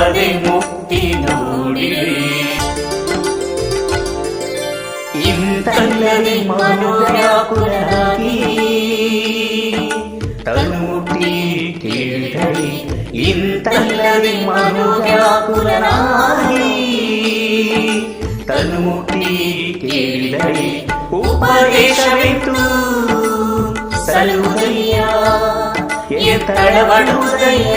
ಅದೇ ಮುಕ್ತಿ ನೋಡಿರಿ ಇಂತಲ್ಲದೆ ಮನೋವ್ಯಾಕುಲರಾಗಿ ತನ್ನುಟಿ ಕೇಳಿದಳಿ ಇಂತಲ್ಲದೆ ಮನೋವ್ಯಾಕುಲನಾಗಿ ತನ್ನುಟಿ ಕೇಳಿದಳಿ ಉಪದೇಶವಿತ್ತು ಸಲುದಯ್ಯ ಎತ್ತಳವಡುವುದಯ್ಯ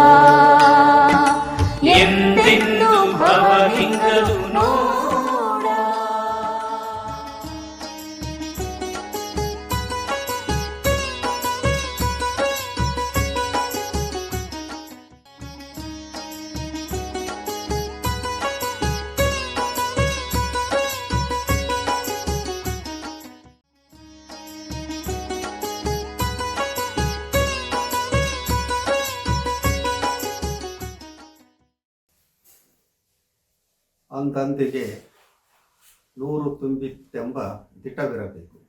ಅಂದಂದಿಗೆ ನೂರು ತುಂಬಿತ್ತೆಂಬ ದಿಟವಿರಬೇಕು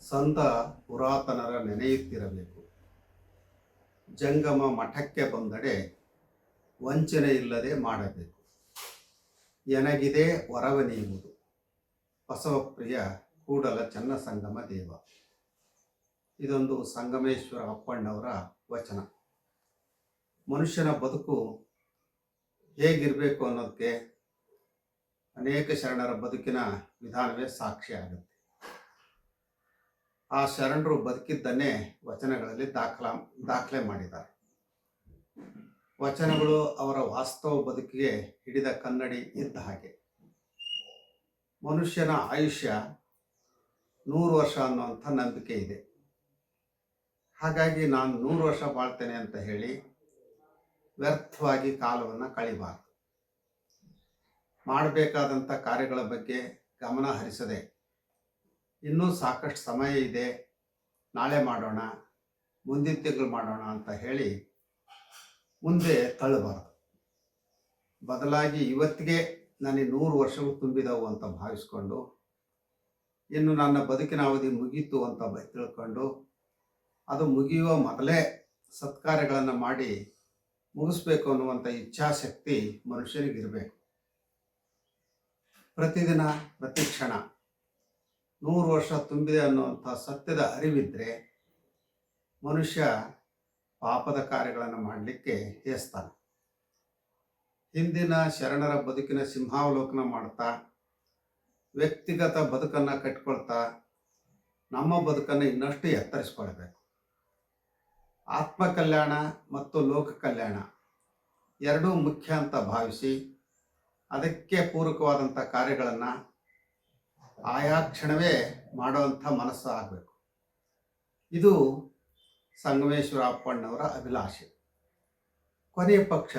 ಸಂತ ಪುರಾತನರ ನೆನೆಯುತ್ತಿರಬೇಕು. ಜಂಗಮ ಮಠಕ್ಕೆ ಬಂದಡೆ ವಂಚನೆ ಇಲ್ಲದೆ ಮಾಡಬೇಕು. ಎನಗಿದೆ ವರವನೆಯುವುದು ಬಸವಪ್ರಿಯ ಕೂಡಲ ಚನ್ನಸಂಗಮ ದೇವ. ಇದೊಂದು ಸಂಗಮೇಶ್ವರ ಅಪ್ಪಣ್ಣವರ ವಚನ. ಮನುಷ್ಯನ ಬದುಕು ಹೇಗಿರಬೇಕು ಅನ್ನೋದಕ್ಕೆ ಅನೇಕ ಶರಣರ ಬದುಕಿನ ವಿಧಾನವೇ ಸಾಕ್ಷಿ ಆಗುತ್ತೆ. ಆ ಶರಣರು ಬದುಕಿದ್ದನ್ನೇ ವಚನಗಳಲ್ಲಿ ದಾಖಲಾ, ದಾಖಲೆ ಮಾಡಿದ್ದಾರೆ. ವಚನಗಳು ಅವರ ವಾಸ್ತವ ಬದುಕಿಗೆ ಹಿಡಿದ ಕನ್ನಡಿ ಇದ್ದ ಹಾಗೆ. ಮನುಷ್ಯನ ಆಯುಷ್ಯ ನೂರು ವರ್ಷ ಅನ್ನುವಂಥ ನಂಬಿಕೆ ಇದೆ. ಹಾಗಾಗಿ ನಾನು ನೂರು ವರ್ಷ ಬಾಳ್ತೇನೆ ಅಂತ ಹೇಳಿ ವ್ಯರ್ಥವಾಗಿ ಕಾಲವನ್ನು ಕಳಿಬಾರದು. ಮಾಡಬೇಕಾದಂಥ ಕಾರ್ಯಗಳ ಬಗ್ಗೆ ಗಮನ ಹರಿಸದೆ ಇನ್ನೂ ಸಾಕಷ್ಟು ಸಮಯ ಇದೆ, ನಾಳೆ ಮಾಡೋಣ, ಮುಂದಿನ ತಿಂಗಳು ಮಾಡೋಣ ಅಂತ ಹೇಳಿ ಮುಂದೆ ತಳ್ಳಬಾರದು. ಬದಲಾಗಿ ಇವತ್ತಿಗೆ ನನಗೆ ನೂರು ವರ್ಷಗಳು ತುಂಬಿದವು ಅಂತ ಭಾವಿಸ್ಕೊಂಡು, ಇನ್ನು ನನ್ನ ಬದುಕಿನ ಅವಧಿ ಮುಗೀತು ಅಂತ ಬ- ತಿಳ್ಕೊಂಡು, ಅದು ಮುಗಿಯುವ ಮೊದಲೇ ಸತ್ಕಾರ್ಯಗಳನ್ನು ಮಾಡಿ ಮುಗಿಸ್ಬೇಕು ಅನ್ನುವಂಥ ಇಚ್ಛಾಶಕ್ತಿ ಮನುಷ್ಯನಿಗಿರಬೇಕು. ಪ್ರತಿದಿನ ಪ್ರತಿ ಕ್ಷಣ. ನೂರು ವರ್ಷ ತುಂಬಿದೆ ಅನ್ನುವಂಥ ಸತ್ಯದ ಅರಿವಿದ್ದರೆ ಮನುಷ್ಯ ಪಾಪದ ಕಾರ್ಯಗಳನ್ನು ಮಾಡಲಿಕ್ಕೆ ಹೇಸ್ತಾನೆ. ಹಿಂದಿನ ಶರಣರ ಬದುಕಿನ ಸಿಂಹಾವಲೋಕನ ಮಾಡ್ತಾ, ವ್ಯಕ್ತಿಗತ ಬದುಕನ್ನು ಕಟ್ಕೊಳ್ತಾ, ನಮ್ಮ ಬದುಕನ್ನು ಇನ್ನಷ್ಟು ಎತ್ತರಿಸ್ಕೊಳ್ಬೇಕು. ಆತ್ಮ ಕಲ್ಯಾಣ ಮತ್ತು ಲೋಕ ಕಲ್ಯಾಣ ಎರಡೂ ಮುಖ್ಯ ಅಂತ ಭಾವಿಸಿ ಅದಕ್ಕೆ ಪೂರಕವಾದಂಥ ಕಾರ್ಯಗಳನ್ನು ಆಯಾ ಕ್ಷಣವೇ ಮಾಡುವಂಥ ಮನಸ್ಸು ಆಗಬೇಕು. ಇದು ಸಂಗಮೇಶ್ವರ ಅಪ್ಪಣ್ಣವರ ಅಭಿಲಾಷೆ. ಕೊನೆಯ ಪಕ್ಷ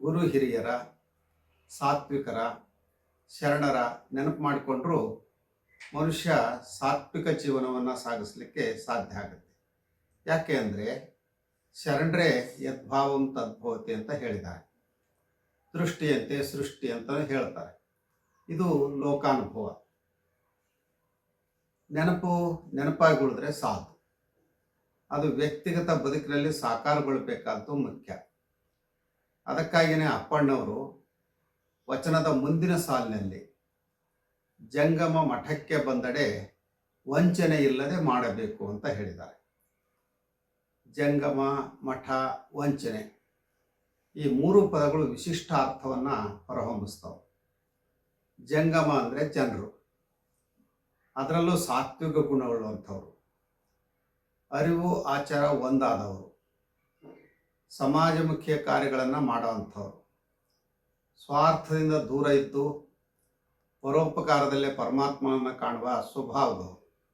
ಗುರು ಹಿರಿಯರ, ಸಾತ್ವಿಕರ, ಶರಣರ ನೆನಪು ಮಾಡಿಕೊಂಡ್ರೂ ಮನುಷ್ಯ ಸಾತ್ವಿಕ ಜೀವನವನ್ನು ಸಾಗಿಸಲಿಕ್ಕೆ ಸಾಧ್ಯ ಆಗುತ್ತೆ. ಯಾಕೆ ಅಂದರೆ ಶರಣರೇ ಯದ್ಭಾವಂ ತದ್ಭವತಿ ಅಂತ ಹೇಳಿದ್ದಾರೆ. ದೃಷ್ಟಿಯಂತೆ ಸೃಷ್ಟಿ ಅಂತ ಹೇಳ್ತಾರೆ. ಇದು ಲೋಕಾನುಭವ. ನೆನಪು ನೆನಪಾಗಿ ಉಳಿದ್ರೆ ಸಾಕು ಅದು ವ್ಯಕ್ತಿಗತ ಬದುಕಿನಲ್ಲಿ ಸಾಕಾರಗೊಳ್ಬೇಕಾದ್ದು ಮುಖ್ಯ. ಅದಕ್ಕಾಗಿಯೇ ಅಪ್ಪಣ್ಣವರು ವಚನದ ಮುಂದಿನ ಸಾಲಿನಲ್ಲಿ ಜಂಗಮ ಮಠಕ್ಕೆ ಬಂದಡೆ ವಂಚನೆ ಇಲ್ಲದೆ ಮಾಡಬೇಕು ಅಂತ ಹೇಳಿದ್ದಾರೆ. ಜಂಗಮ ಮಠ ವಂಚನೆ. ಈ ಮೂರು ಪದಗಳು ವಿಶಿಷ್ಟ ಅರ್ಥವನ್ನು ಹೊರಹೊಮ್ಮಿಸ್ತಾವೆ. ಜಂಗಮ ಅಂದರೆ ಜನರು. ಅದರಲ್ಲೂ ಸಾತ್ವಿಕ ಗುಣವುಳ್ಳಂಥವ್ರು ಅರಿವು, ಆಚಾರ ಒಂದಾದವರು. ಸಮಾಜಮುಖಿಯ ಕಾರ್ಯಗಳನ್ನು ಮಾಡುವಂಥವ್ರು ಸ್ವಾರ್ಥದಿಂದ ದೂರ ಇದ್ದು ಪರೋಪಕಾರದಲ್ಲೇ ಪರಮಾತ್ಮನನ್ನು ಕಾಣುವ ಸ್ವಭಾವದವರು.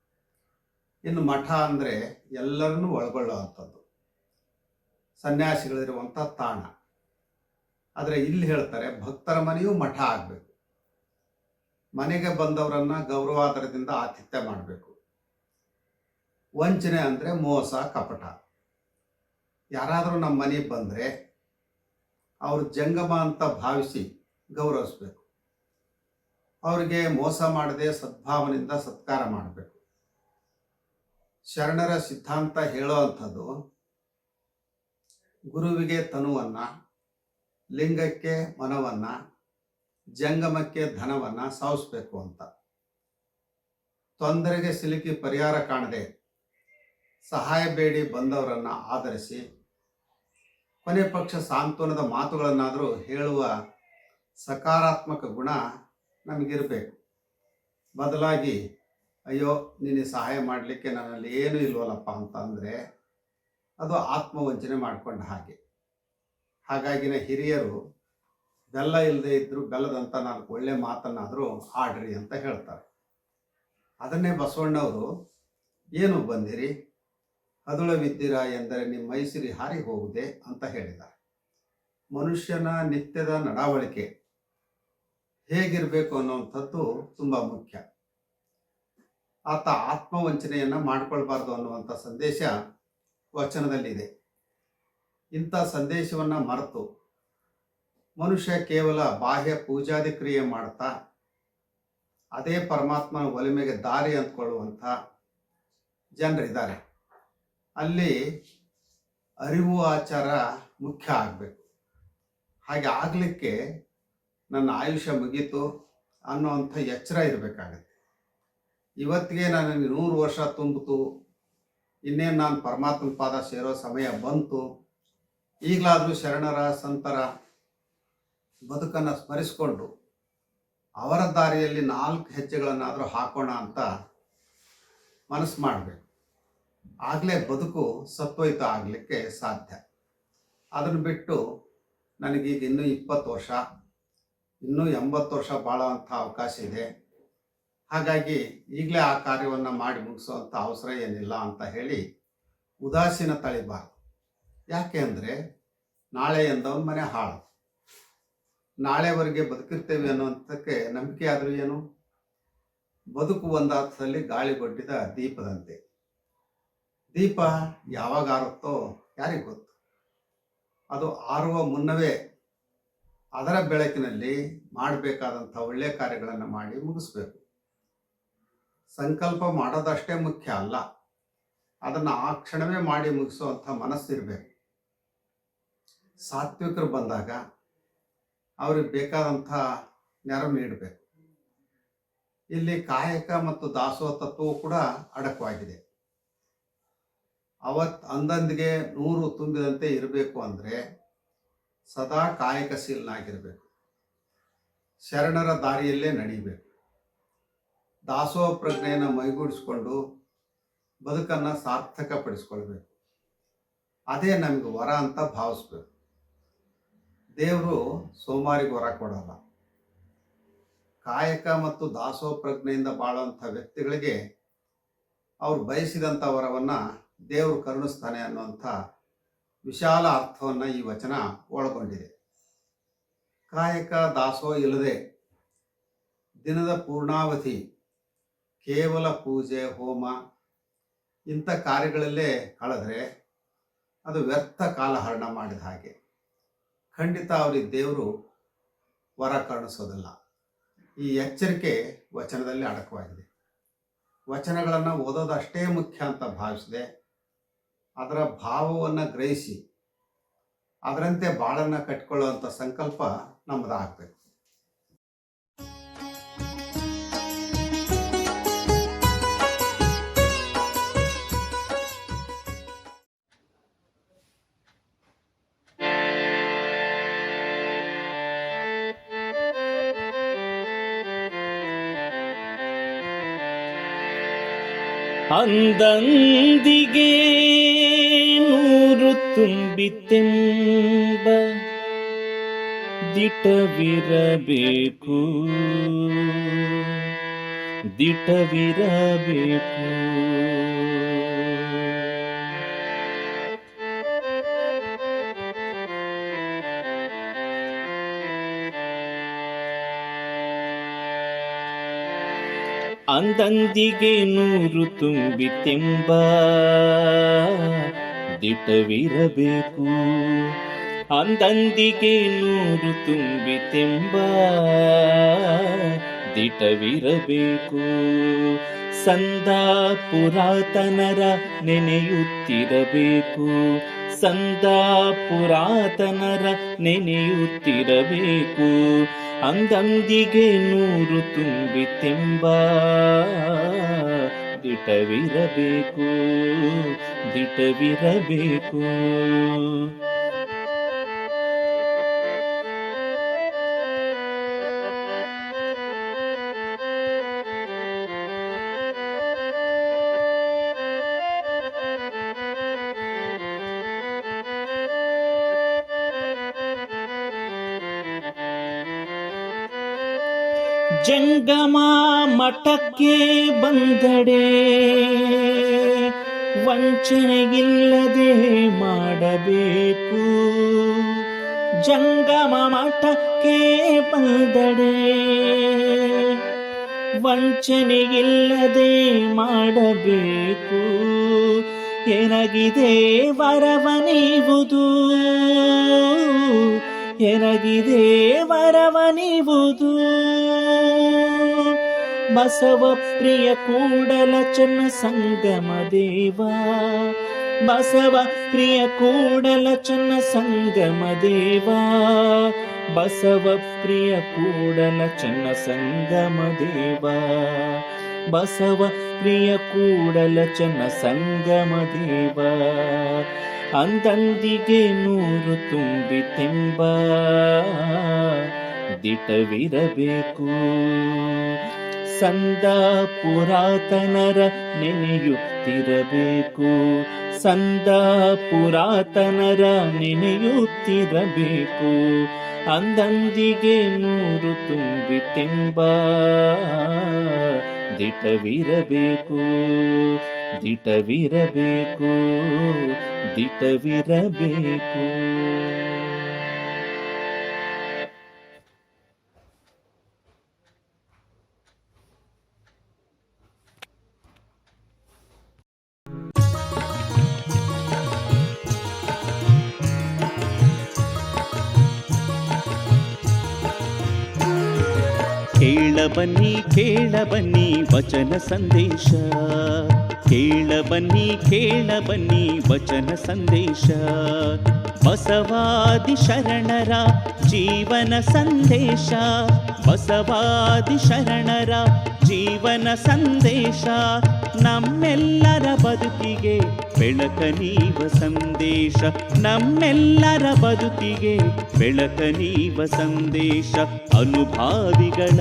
ಇನ್ನು ಮಠ ಅಂದರೆ ಎಲ್ಲರನ್ನೂ ಒಳಗೊಳ್ಳುವಂಥದ್ದು. ಸನ್ಯಾಸಿಗಳಿರುವಂಥ ತಾಣ. ಆದರೆ ಇಲ್ಲಿ ಹೇಳ್ತಾರೆ ಭಕ್ತರ ಮನೆಯೂ ಮಠ ಆಗಬೇಕು. ಮನೆಗೆ ಬಂದವರನ್ನ ಗೌರವಾದರದಿಂದ ಆತಿಥ್ಯ ಮಾಡಬೇಕು. ವಂಚನೆ ಅಂದರೆ ಮೋಸ, ಕಪಟ. ಯಾರಾದರೂ ನಮ್ಮ ಮನೆಗೆ ಬಂದರೆ ಅವರು ಜಂಗಮ ಅಂತ ಭಾವಿಸಿ ಗೌರವಿಸ್ಬೇಕು. ಅವರಿಗೆ ಮೋಸ ಮಾಡದೆ ಸದ್ಭಾವನೆಯಿಂದ ಸತ್ಕಾರ ಮಾಡಬೇಕು. ಶರಣರ ಸಿದ್ಧಾಂತ ಹೇಳೋ ಅಂಥದ್ದು ಗುರುವಿಗೆ ತನುವನ್ನ ಲಿಂಗಕ್ಕೆ ಮನವನ್ನ, ಜಂಗಮಕ್ಕೆ ಧನವನ್ನ ಸಾವಿಸ್ಬೇಕು ಅಂತ. ತೊಂದರೆಗೆ ಸಿಲುಕಿ ಪರಿಹಾರ ಕಾಣದೆ, ಸಹಾಯ ಬೇಡಿ ಬಂದವರನ್ನ ಆಧರಿಸಿ, ಕೊನೆ ಪಕ್ಷ ಸಾಂತ್ವನದ ಮಾತುಗಳನ್ನಾದರೂ ಹೇಳುವ ಸಕಾರಾತ್ಮಕ ಗುಣ ನಮಗಿರಬೇಕು. ಬದಲಾಗಿ, ಅಯ್ಯೋ ನೀನು ಸಹಾಯ ಮಾಡಲಿಕ್ಕೆ ನನ್ನಲ್ಲಿ ಏನೂ ಇಲ್ವಲ್ಲಪ್ಪ ಅಂತ ಅಂದರೆ ಅದು ಆತ್ಮವಂಚನೆ ಮಾಡಿಕೊಂಡ ಹಾಗೆ. ಹಾಗಾಗಿನ ಹಿರಿಯರು, ಬೆಲ್ಲ ಇಲ್ಲದೆ ಇದ್ದರೂ ಬೆಲ್ಲದಂಥ ನಾಲ್ಕು ಒಳ್ಳೆ ಮಾತನ್ನಾದರೂ ಆಡ್ರಿ ಅಂತ ಹೇಳ್ತಾರೆ. ಅದನ್ನೇ ಬಸವಣ್ಣವರು, ಏನು ಬಂದಿರಿ? ಅದುಳವಿದ್ದೀರಾ ಎಂದರೆ ನಿಮ್ಮ ಮೈಸಿರಿ ಹಾರಿ ಹೋಗುದೆ ಅಂತ ಹೇಳಿದ್ದಾರೆ. ಮನುಷ್ಯನ ನಿತ್ಯದ ನಡವಳಿಕೆ ಹೇಗಿರಬೇಕು ಅನ್ನುವಂಥದ್ದು ತುಂಬ ಮುಖ್ಯ. ಆತ ಆತ್ಮವಂಚನೆಯನ್ನು ಮಾಡಿಕೊಳ್ಬಾರ್ದು ಅನ್ನುವಂಥ ಸಂದೇಶ ವಚನದಲ್ಲಿದೆ. ಇಂಥ ಸಂದೇಶವನ್ನು ಮರೆತು ಮನುಷ್ಯ ಕೇವಲ ಬಾಹ್ಯ ಪೂಜಾದಿ ಕ್ರಿಯೆ ಮಾಡ್ತಾ ಅದೇ ಪರಮಾತ್ಮನ ಒಲಿಮೆಗೆ ದಾರಿ ಅಂದ್ಕೊಳ್ಳುವಂಥ ಜನರಿದ್ದಾರೆ. ಅಲ್ಲಿ ಅರಿವು ಆಚಾರ ಮುಖ್ಯ ಆಗಬೇಕು. ಹಾಗೆ ಆಗಲಿಕ್ಕೆ ನನ್ನ ಆಯುಷ್ಯ ಮುಗೀತು ಅನ್ನೋವಂಥ ಎಚ್ಚರ ಇರಬೇಕಾಗತ್ತೆ. ಇವತ್ತಿಗೆ ನನಗೆ ನೂರು ವರ್ಷ ತುಂಬಿತು, ಇನ್ನೇನು ನಾನು ಪರಮಾತ್ಮನ ಪಾದ ಸೇರೋ ಸಮಯ ಬಂತು ಈಗಲಾದರೂ ಶರಣರ ಸಂತರ ಬದುಕನ್ನು ಸ್ಮರಿಸಿಕೊಂಡು ಅವರ ದಾರಿಯಲ್ಲಿ ನಾಲ್ಕು ಹೆಜ್ಜೆಗಳನ್ನಾದರೂ ಹಾಕೋಣ ಅಂತ ಮನಸ್ಸು ಮಾಡಬೇಕು. ಆಗಲೇ ಬದುಕು ಸತ್ವಯುತ ಆಗಲಿಕ್ಕೆ ಸಾಧ್ಯ. ಅದನ್ನು ಬಿಟ್ಟು ನನಗೀಗ ಇನ್ನೂ ಇಪ್ಪತ್ತು ವರ್ಷ, ಇನ್ನೂ ಎಂಬತ್ತು ವರ್ಷ ಬಾಳುವಂಥ ಅವಕಾಶ ಇದೆ. ಹಾಗಾಗಿ ಈಗಲೇ ಆ ಕಾರ್ಯವನ್ನು ಮಾಡಿ ಮುಗಿಸುವಂಥ ಅವಸರ ಏನಿಲ್ಲ ಅಂತ ಹೇಳಿ ಉದಾಸೀನ ತಳಿಬಾರ್ದು. ಯಾಕೆ ಅಂದರೆ ನಾಳೆ ಎಂದವನ ಮನೆ ಹಾಳು. ನಾಳೆವರೆಗೆ ಬದುಕಿರ್ತೇವೆ ಅನ್ನುವಂಥಕ್ಕೆ ನಂಬಿಕೆ ಆದರೂ ಏನು? ಬದುಕು ಒಂದರ್ಥದಲ್ಲಿ ಗಾಳಿಗೊಡ್ಡಿದ ದೀಪದಂತೆ. ದೀಪ ಯಾವಾಗ ಆರುತ್ತೋ ಯಾರಿಗೆ ಗೊತ್ತು? ಅದು ಆರುವ ಮುನ್ನವೇ ಅದರ ಬೆಳಕಿನಲ್ಲಿ ಮಾಡಬೇಕಾದಂಥ ಒಳ್ಳೆಯ ಕಾರ್ಯಗಳನ್ನು ಮಾಡಿ ಮುಗಿಸ್ಬೇಕು. ಸಂಕಲ್ಪ ಮಾಡೋದಷ್ಟೇ ಮುಖ್ಯ ಅಲ್ಲ. ಅದನ್ನು ಆ ಕ್ಷಣವೇ ಮಾಡಿ ಮುಗಿಸುವಂಥ ಮನಸ್ಸಿರಬೇಕು. ಸಾತ್ವಿಕರು ಬಂದಾಗ ಅವ್ರಿಗೆ ಬೇಕಾದಂಥ ನೆರವು ನೀಡಬೇಕು. ಇಲ್ಲಿ ಕಾಯಕ ಮತ್ತು ದಾಸೋಹ ತತ್ವವು ಕೂಡ ಅಡಕವಾಗಿದೆ. ಅವತ್ ಅಂದಂದಿಗೆ ನೂರು ತುಂಬಿದಂತೆ ಇರಬೇಕು ಅಂದರೆ ಸದಾ ಕಾಯಕಶೀಲನಾಗಿರಬೇಕು ಶರಣರ ದಾರಿಯಲ್ಲೇ ನಡೀಬೇಕು. ದಾಸೋಹ ಪ್ರಜ್ಞೆಯನ್ನು ಮೈಗೂಡಿಸ್ಕೊಂಡು ಬದುಕನ್ನು ಸಾರ್ಥಕಪಡಿಸ್ಕೊಳ್ಬೇಕು. ಅದೇ ನಮಗೆ ವರ ಅಂತ ಭಾವಿಸ್ಬೇಕು. ದೇವರು ಸೋಮಾರಿಗೆ ವರ ಕೊಡಲ್ಲ. ಕಾಯಕ ಮತ್ತು ದಾಸೋಪ್ರಜ್ಞೆಯಿಂದ ಬಾಳುವಂಥ ವ್ಯಕ್ತಿಗಳಿಗೆ ಅವ್ರು ಬಯಸಿದಂಥ ವರವನ್ನು ದೇವರು ಕರುಣಿಸ್ತಾನೆ ಅನ್ನುವಂಥ ವಿಶಾಲ ಅರ್ಥವನ್ನು ಈ ವಚನ ಒಳಗೊಂಡಿದೆ. ಕಾಯಕ, ದಾಸೋ ಇಲ್ಲದೆ ದಿನದ ಪೂರ್ಣಾವಧಿ ಕೇವಲ ಪೂಜೆ, ಹೋಮ ಇಂಥ ಕಾರ್ಯಗಳಲ್ಲೇ ಕಳೆದ್ರೆ ಅದು ವ್ಯರ್ಥ ಕಾಲಹರಣ ಮಾಡಿದ ಹಾಗೆ. ಖಂಡಿತ ಅವ್ರಿಗೆ ದೇವರು ವರ ಕರುಣಿಸೋದಿಲ್ಲ ಈ ಎಚ್ಚರಿಕೆ ವಚನದಲ್ಲಿ ಅಡಕವಾಗಿದೆ. ವಚನಗಳನ್ನು ಓದೋದು ಅಷ್ಟೇ ಮುಖ್ಯ ಅಂತ ಭಾವಿಸಿದೆ, ಅದರ ಭಾವವನ್ನು ಗ್ರಹಿಸಿ, ಅದರಂತೆ ಬಾಳನ್ನು ಕಟ್ಕೊಳ್ಳುವಂಥ ಸಂಕಲ್ಪ ನಮ್ಮದಾಗಬೇಕು ಅಂದಂದಿಗೆ ನೂರು ತುಂಬಿತೆಂಬ ದಿಟವಿರಬೇಕು. ದಿಟವಿರಬೇಕು. ಅಂದಂದಿಗೆ ನೂರು ತುಂಬಿತೆಂಬ ದಿಟವಿರಬೇಕು. ಅಂದಂದಿಗೆ ನೂರು ತುಂಬಿತೆಂಬ ದಿಟವಿರಬೇಕು. ಸಂದ ಪುರಾತನರ ನೆನೆಯುತ್ತಿರಬೇಕು. ಸಂದ ಪುರಾತನರ ನೆನೆಯುತ್ತಿರಬೇಕು. ಅಂದಂದಿಗೆ ನೂರು ತುಂಬಿ ತೆಂಬ ದಿಟವಿರಬೇಕು ದಿಟವಿರಬೇಕು. ಜಂಗಮ ಮಠಕ್ಕೆ ಬಂದಡೆ. ವಂಚನೆಗಿಲ್ಲದೆ ಮಾಡಬೇಕು. ಜಂಗಮ ಮಠಕ್ಕೆ ಬಂದಡೆ. ವಂಚನೆಯಿಲ್ಲದೆ ಮಾಡಬೇಕು. ಎನಗಿದೆ ವರವನಿವುದು? ಎನಗಿದೆ ವರವನಿವುದು ಬಸವ ಪ್ರಿಯ ಕೂಡಲ ಚನ್ನ ಸಂಗಮ ದೇವ. ಬಸವ ಪ್ರಿಯ ಕೂಡಲ ಚನ್ನ ಸಂಗಮ ದೇವ. ಬಸವ ಪ್ರಿಯ ಕೂಡಲ ಚನ್ನ ಸಂಗಮ ದೇವ. ಬಸವ ಪ್ರಿಯ ಕೂಡಲ ಚನ್ನ ಸಂಗಮ ದೇವ. ಅಂದಂದಿಗೆ ನೂರು ತುಂಬಿತೆಂಬ ದಿಟವಿರಬೇಕು. ಸಂದ ಪುರಾತನರ ನೆನೆಯುತ್ತಿರಬೇಕು. ಸಂದ ಪುರಾತನರ ನೆನೆಯುತ್ತಿರಬೇಕು. ಅಂದಂದಿಗೆ ನೂರು ತುಂಬಿತೆಂಬ ದಿಟವಿರಬೇಕು. ದಿಟವಿರಬೇಕು. ದಿಟವಿರಬೇಕು ಕೇಳ ಬನ್ನಿ ಕೇಳ ಬನ್ನಿ ವಚನ ಸಂದೇಶ ಕೇಳ ಬನ್ನಿ ಕೇಳ ಬನ್ನಿ ವಚನ ಸಂದೇಶ. ಬಸವಾದಿ ಶರಣರ ಜೀವನ ಸಂದೇಶ. ಬಸವಾದಿ ಶರಣರ ಜೀವನ ಸಂದೇಶ. ನಮ್ಮೆಲ್ಲರ ಬದುಕಿಗೆ ಬೆಳಕ ನೀವ ಸಂದೇಶ. ನಮ್ಮೆಲ್ಲರ ಬದುಕಿಗೆ ಬೆಳಕ ನೀವ ಸಂದೇಶ. ಅನುಭಾವಿಗಳ